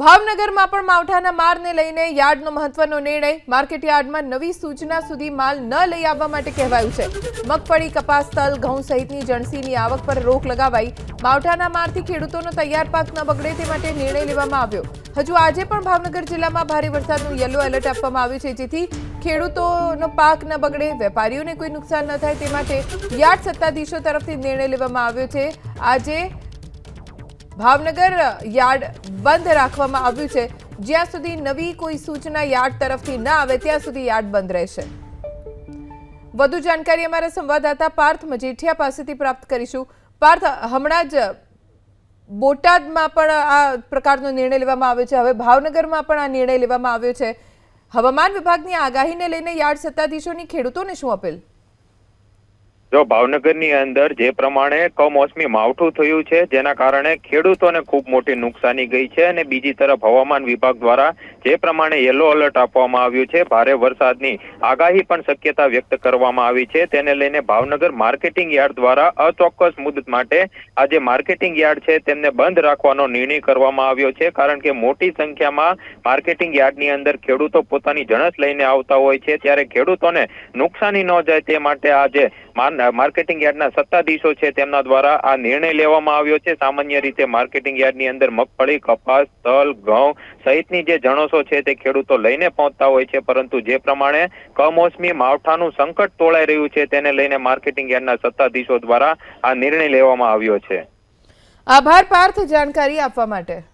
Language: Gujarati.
ભાવનગરમાં પણ માવઠાના મારને લઈને યાર્ડનો મહત્વનો નિર્ણય. માર્કેટ યાર્ડમાં નવી સૂચના સુધી માલ ન લઈ આવવા માટે કહેવાયું છે. મગફળી, કપાસ, તલ, ઘઉં સહિતની જણસીની આવક પર રોક લગાવાઈ માવઠાના મારથી ખેડૂતોનો તૈયાર પાક ન બગડે તે માટે નિર્ણય લેવામાં આવ્યો. હજુ આજે પણ ભાવનગર જિલ્લામાં ભારે વરસાદનું યલો એલર્ટ આપવામાં આવ્યું છે, જેથી ખેડૂતોનો પાક ન બગડે, વેપારીઓને કોઈ નુકસાન ન થાય તે માટે યાર્ડ સત્તાધીશો તરફથી નિર્ણય લેવામાં આવ્યો છે. આજે ભાવનગર યાર્ડ બંધ રાખવામાં આવ્યું છે. જ્યાં સુધી નવી કોઈ સૂચના યાર્ડ તરફથી ન આવે, ત્યાં સુધી યાર્ડ બંધ રહેશે. વધુ જાણકારી અમારા સંવાદદાતા પાર્થ મજીઠિયા પાસેથી પ્રાપ્ત કરીશું. પાર્થ, હમણાં જ બોટાદમાં પણ આ પ્રકારનો નિર્ણય લેવામાં આવ્યો છે. હવે ભાવનગરમાં પણ આ નિર્ણય લેવામાં આવ્યો છે. હવામાન વિભાગની આગાહીને લઈને યાર્ડ સત્તાધીશોની ખેડૂતોને શું અપીલ? જો ભાવનગરની અંદર જે પ્રમાણે કમોસમી માવઠું થયું છે, જેના કારણે ખેડૂતોને ખૂબ મોટી નુકસાની ગઈ છે અને બીજી તરફ હવામાન વિભાગ દ્વારા જે પ્રમાણે યલો એલર્ટ આપવામાં આવ્યું છે, ભારે વરસાદની આગાહી પણ શક્યતા વ્યક્ત કરવામાં આવી છે. તેને લઈને ભાવનગર માર્કેટિંગ યાર્ડ દ્વારા અચોક્કસ મુદત માટે આ જે માર્કેટિંગ યાર્ડ છે, તેમને બંધ રાખવાનો નિર્ણય કરવામાં આવ્યો છે, કારણ કે મોટી સંખ્યામાં માર્કેટિંગ યાર્ડની અંદર ખેડૂતો પોતાની જણસ લઈને આવતા હોય છે. ત્યારે ખેડૂતોને નુકસાની ન જાય તે માટે આ જે માર- માર્કેટિંગ યાર્ડના સત્તાધીશો છે તેમના દ્વારા આ નિર્ણય લેવામાં આવ્યો છે. સામાન્ય રીતે માર્કેટિંગ યાર્ડની અંદર મગફળી, કપાસ, તલ, ઘઉં સહિતની જે જણસો છે તે ખેડૂતો લઈને પહોંચતા હોય છે. પરંતુ જે પ્રમાણે કમોસમી માવઠાનું સંકટ તોળાઈ રહ્યું છે તેને લઈને માર્કેટિંગ યાર્ડના સત્તાધીશો દ્વારા આ નિર્ણય લેવામાં આવ્યો છે. આભાર, પાર્થ, જાણકારી આપવા માટે.